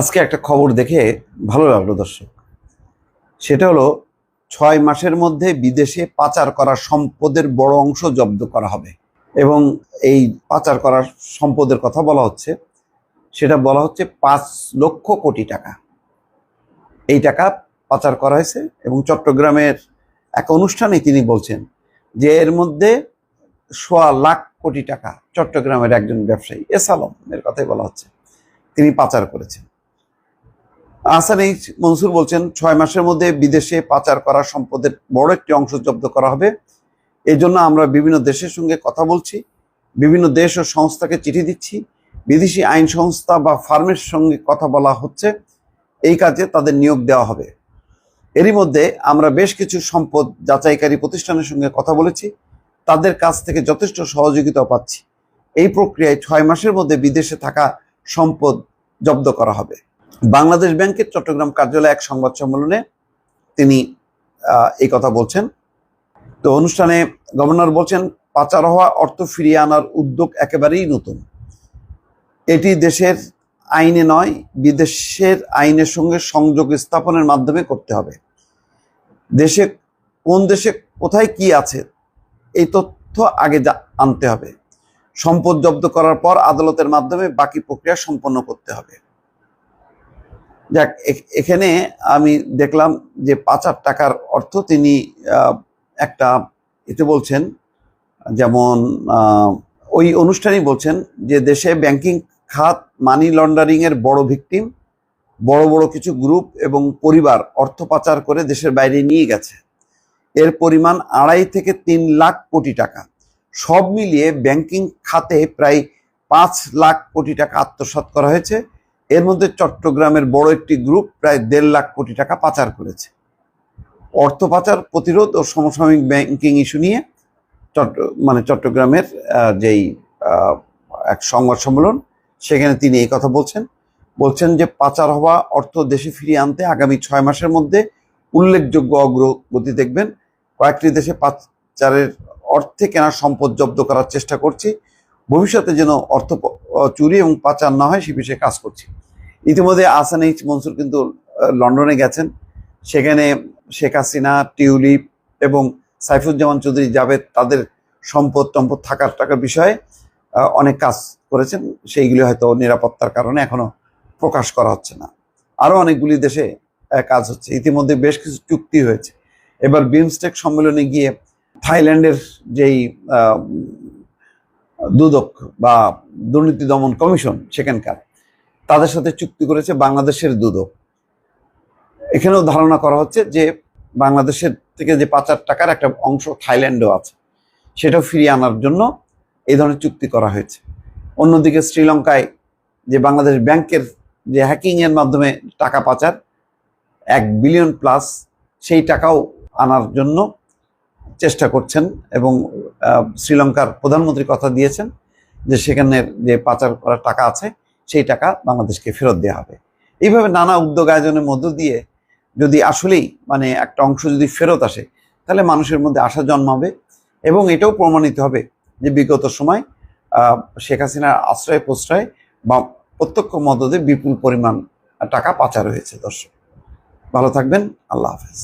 আজকে একটা খবর দেখে ভালো লাগল দর্শক। সেটা হলো, ছয় মাসের মধ্যে বিদেশে পাচার করা সম্পদের বড় অংশ জব্দ করা হবে। এবং এই পাচার করা সম্পদের কথা বলা হচ্ছে, সেটা বলা হচ্ছে পাঁচ লক্ষ কোটি টাকা। এই টাকা পাচার করা হয়েছে এবং চট্টগ্রামের এক অনুষ্ঠানে তিনি বলছেন যে এর মধ্যে সোয়া লাখ কোটি টাকা চট্টগ্রামের একজন ব্যবসায়ী, এস আলম এর কথাই বলা হচ্ছে, তিনি পাচার করেছেন। আহসান এইচ মনসুর বলছেন, ছয় মাসের মধ্যে বিদেশে পাচার করা সম্পদের বড় একটি অংশ জব্দ করা হবে। এই জন্য আমরা বিভিন্ন দেশের সঙ্গে কথা বলছি, বিভিন্ন দেশ ও সংস্থাকে চিঠি দিচ্ছি। বিদেশি আইন সংস্থা বা ফার্মের সঙ্গে কথা বলা হচ্ছে, এই কাজে তাদের নিয়োগ দেওয়া হবে। এরই মধ্যে আমরা বেশ কিছু সম্পদ যাচাইকারী প্রতিষ্ঠানের সঙ্গে কথা বলেছি, তাদের কাছ থেকে যথেষ্ট সহযোগিতা পাচ্ছি। এই প্রক্রিয়ায় ছয় মাসের মধ্যে বিদেশে থাকা সম্পদ জব্দ করা হবে। বাংলাদেশ ব্যাংকের চট্টগ্রাম কার্যালয়ে এক সংবাদ সম্মেলনে তিনি এই কথা বলছেন। তো অনুষ্ঠানে গভর্নর বলছেন, পাচার হওয়া অর্থ ফিরিয়ে আনার উদ্যোগ একেবারেই নতুন। এটি দেশের আইনে নয়, বিদেশের আইনের সঙ্গে সংযোগ স্থাপনের মাধ্যমে করতে হবে। দেশে, কোন দেশে কোথায় কি আছে, এই তথ্য আগে আনতে হবে। সম্পদ জব্দ করার পর আদালতের মাধ্যমে বাকি প্রক্রিয়া সম্পন্ন করতে হবে। যাক এখানে আমি দেখলাম যে পাচার টাকার অর্থ তিনি একটা এতে বলছেন, যেমন ওই অনুষ্ঠানেই বলছেন যে দেশে ব্যাংকিং খাত মানি লন্ডারিং এর বড় ভিকটিম বড় বড় কিছু গ্রুপ এবং পরিবার অর্থ পাচার করে দেশের বাইরে নিয়ে গেছে। এর পরিমাণ আড়াই থেকে তিন লাখ কোটি টাকা। সব মিলিয়ে ব্যাংকিং খাতে প্রায় পাঁচ লাখ কোটি টাকা আত্মসাৎ করা হয়েছে। এর মধ্যে চট্টগ্রামের বড় একটি গ্রুপ প্রায় দেড় লাখ কোটি টাকা পাচার করেছে। অর্থ পাচার, প্রতিরোধ ও সমসাময়িক ব্যাংকিং ইস্যু নিয়ে চট্ট মানে চট্টগ্রামের যেই এক সংবাদ সম্মেলন, সেখানে তিনি এই কথা বলছেন। বলছেন যে পাচার হওয়া অর্থ দেশে ফিরিয়ে আনতে আগামী ছয় মাসের মধ্যে উল্লেখযোগ্য অগ্রগতি দেখবেন। কয়েকটি দেশে পাচারের অর্থে কেনা সম্পদ জব্দ করার চেষ্টা করছি। ভবিষ্যতে যেন অর্থ চুরি এবং পাচার না হয়, সে বিষয়ে কাজ করছি। ইতিমধ্যে আসান এইচ মনসুর কিন্তু লন্ডনে গেছেন। সেখানে শেখ হাসিনা, টিউলিপ এবং সাইফুজ্জামান চৌধুরী জাভেদ তাদের সম্পদ টম্পদ থাকার টাকার বিষয়ে অনেক কাজ করেছেন। সেইগুলি হয়তো নিরাপত্তার কারণে এখনও প্রকাশ করা হচ্ছে না। আরও অনেকগুলি দেশে কাজ হচ্ছে। ইতিমধ্যে বেশ কিছু চুক্তি হয়েছে। এবার বিমস্টেক সম্মেলনে গিয়ে থাইল্যান্ডের যেই দুদক বা দুর্নীতি দমন কমিশন সেখানকার, তাদের সাথে চুক্তি করেছে বাংলাদেশের দুদক। এখানেও ধারণা করা হচ্ছে যে বাংলাদেশের থেকে যে পাচার টাকার একটা অংশ থাইল্যান্ডেও আছে, সেটাও ফিরিয়ে আনার জন্য এই ধরনের চুক্তি করা হয়েছে। অন্যদিকে শ্রীলঙ্কায় যে বাংলাদেশ ব্যাংকের যে হ্যাকিংয়ের মাধ্যমে টাকা পাচার, এক বিলিয়ন প্লাস সেই টাকাও আনার জন্য চেষ্টা করছেন এবং শ্রীলঙ্কার প্রধানমন্ত্রী কথা দিয়েছেন যে সেখানের যে পাচার করা টাকা আছে, সেই টাকা বাংলাদেশকে ফেরত দেওয়া হবে। এইভাবে নানা উদ্যোগ আয়োজনের মধ্য দিয়ে যদি আসলেই মানে একটা অংশ যদি ফেরত আসে, তাহলে মানুষের মধ্যে আশা জন্মাবে এবং এটাও প্রমাণিত হবে যে বিগত সময় শেখ হাসিনার আশ্রয় প্রশ্রয় বা প্রত্যক্ষ মদদে বিপুল পরিমাণ টাকা পাচার হয়েছে দর্শক। ভালো থাকবেন, আল্লাহ হাফেজ।